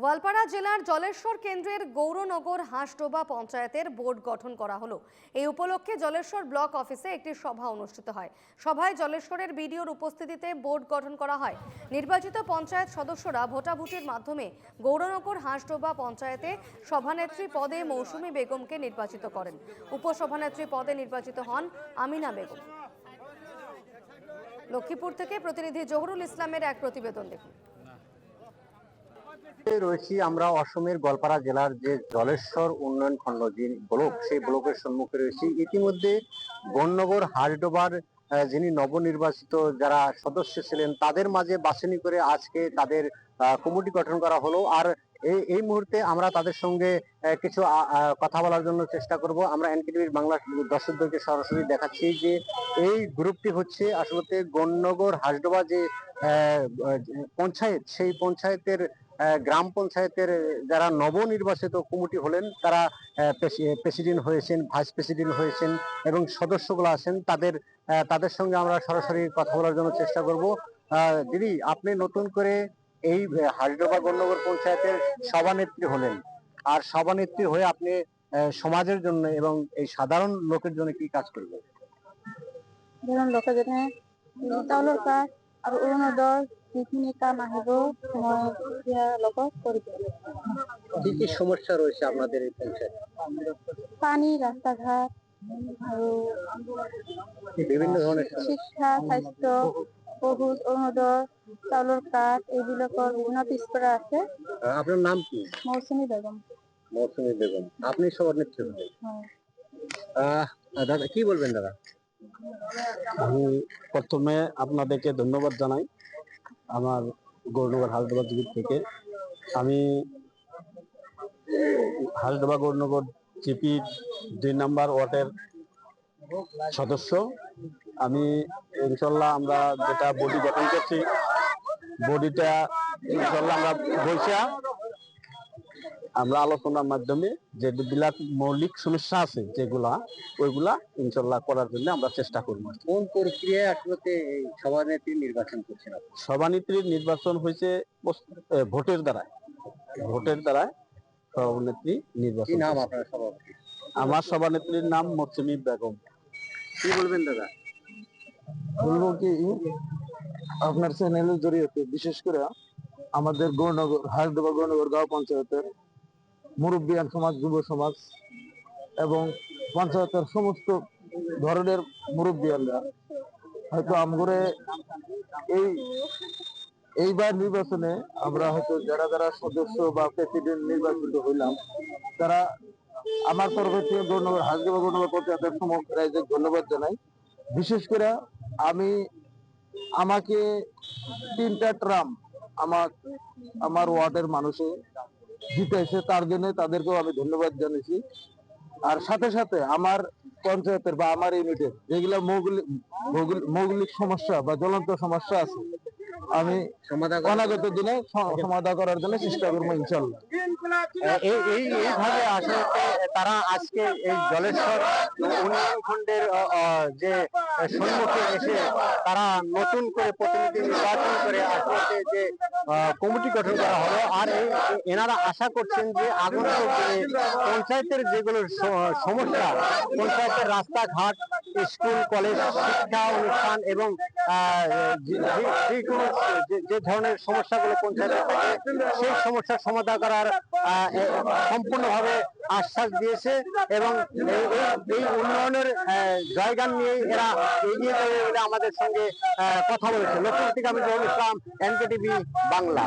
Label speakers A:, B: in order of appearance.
A: গোয়ালপাড়া জেলার জলেশ্বর কেন্দ্রের গৌরনগর হাঁসডোবা পঞ্চায়েতের বোর্ড গঠন করা হলো। এই উপলক্ষে জলেশ্বর ব্লক অফিসে একটি সভা অনুষ্ঠিত হয়। সভায় জলেশ্বরের বিডিওর উপস্থিতিতে বোর্ড গঠন করা হয়। নির্বাচিত পঞ্চায়েত সদস্যরা ভোটাভুটির মাধ্যমে গৌরনগর হাঁসডোবা পঞ্চায়েতে সভানেত্রী পদে মৌসুমী বেগমকে নির্বাচিত করেন। উপসভানেত্রী পদে নির্বাচিত হন আমিনা বেগম। লক্ষ্মীপুর থেকে প্রতিনিধি জহুরুল ইসলামের এক প্রতিবেদন দেখুন।
B: রয়েছি আমরা অসমের গোয়ালপাড়া জেলার যে জলেশ্বর উন্নয়ন খণ্ড যে ব্লক সেই ব্লকের সম্মুখে রয়েছি। ইতিমধ্যে গণনগর হাজডোবার আহ, যিনি নবনির্বাচিত যারা সদস্য ছিলেন তাদের মাঝে বাছনি করে আজকে তাদের কমিটি গঠন করা হলো। আর এই এই মুহূর্তে আমরা তাদের সঙ্গে কিছু কথা বলার জন্য চেষ্টা করব। আমরা এনকেটিভির বাংলা দর্শকদেরকে সরাসরি দেখাচ্ছি যে এই গ্রুপটি হচ্ছে আসলে গণনগর হাজডোবা যে পঞ্চায়েত, সেই পঞ্চায়েতের গ্রাম পঞ্চায়েতের যারা নবনির্বাচিত কমিটি হলেন, তারা প্রেসিডেন্ট হয়েছেন, ভাইস প্রেসিডেন্ট হয়েছেন এবং সদস্যগুলো আছেন, তাদের তাদের সঙ্গে আমরা সরাসরি কথা বলার জন্য চেষ্টা করব। দিদি, আপনি নতুন করে এই আহ, হাজডোবা গণনগর পঞ্চায়েতের সভানেত্রী হলেন। আর সভানেত্রী হয়ে আপনি সমাজের জন্য এবং এই সাধারণ লোকের জন্য কি কাজ করবেন?
C: চাউলৰ কাঠ আৰু অৰুণোদয় যিখিনি কাম আহিব মই লগত
B: কি কি সমস্যা রয়েছে আপনাদের এই পঞ্চায়েত?
C: পানী ৰাস্তা ঘাট আৰু
B: বিভিন্ন ধরনের
C: শিক্ষা স্বাস্থ্য বহুত চাউলৰ কাঠ এইবিলাকৰ বিভিন্ন পিছপৰা আছে।
B: আপনার নাম কি?
C: মৌচুমী বেগম।
B: মৌসুমী বেগম। আপনি সভানেত্রী হলেন
C: হয়
B: আহ, দাদা কি বলবেন দাদা?
D: আমি প্রথমে আপনাদেরকে ধন্যবাদ জানাই আমার গৌরনগর হাসডোবা জিবির থেকে। আমি হাসডোবা গৌরনগর জিপির দুই নাম্বার ওয়ার্ডের সদস্য। আমি ইনশাল্লাহ আমরা যেটা বডি গঠন করছি বডিটা ইনশাল্লাহ আমরা বৈশা আমরা আলোচনার মাধ্যমে যে বিলাক মৌলিক সমস্যা আছে যেগুলা ওইগুলা ইনশাল্লাহ করার জন্য আমরা চেষ্টা করব।
B: কোন প্রক্রিয়ায় আসলে সভানেত্রী নির্বাচন করছেন?
D: সভানেত্রীর নির্বাচন হয়েছে ভোটের দ্বারা ভোটের দ্বারা সভানেত্রী নির্বাচন
B: নাম আপনার সভাপতি?
D: আমার সভানেত্রীর নাম মৌসুমী বেগম।
B: কি বলবেন দাদা?
D: বলব কি আপনার চ্যানেলের জড়িয়ে বিশেষ করে আমাদের গৌরনগর হাসদেবা গৌরনগর গাঁও পঞ্চায়েতের মুরব্বিয়ান সমাজ, যুব সমাজ এবং পঞ্চায়েতের সমস্ত ধরনের মুরব্বিয়ানরা হয়তো আমগরে এই, এইবার নির্বাচনে আমরা হয়তো যারা যারা সদস্য বা প্রেসিডেন্ট নির্বাচিত হইলাম, তারা আমার তরফ থেকে গৌরনগর হাসদেবা গৌরনগর পঞ্চায়েতের রাইজে ধন্যবাদ জানাই। বিশেষ করে আমি আমাকে তিনটা ট্রাম আমার আমার ওয়ার্ডের মানুষে জিতেছে তার জন্য তাদেরকেও আমি ধন্যবাদ জানিয়েছি আর সাথে সাথে আমার পঞ্চায়েতের বা আমার ইউনিটের যেগুলো মৌলিক মৌলিক সমস্যা বা জ্বলন্ত সমস্যা আছে আমি অনাগত দিনে স- সমাধান করার জন্য চেষ্টা করব ইনশাল্লাহ
B: এই এই এইভাবে আসলে তারা আজকে এই জলেশ্বর উন্নয়ন খণ্ডের যে সম্মুখে এসে তারা নতুন করে প্রতিনিধি নির্বাচন করে আসলে যে কমিটি গঠন করা হলো। আর এনারা আশা করছেন যে আগন্তুক পঞ্চায়েতের যেগুলো সমস্যা পঞ্চায়েতের রাস্তাঘাট স্কুল কলেজ শিক্ষা অনুষ্ঠান এবং যে- যে- ধরনের সমস্যাগুলো পঞ্চায়েতে থাকে সেই সমস্যার সমাধান করার সম্পূর্ণভাবে আশ্বাস দিয়েছে এবং এই- উন্নয়নের আহ, জয়গান নিয়ে এরা এগিয়ে যাবে বলে আমাদের সঙ্গে কথা বলেছে। লক্ষ্মীর থেকে আমি ইসলাম এনকেটিভি বাংলা।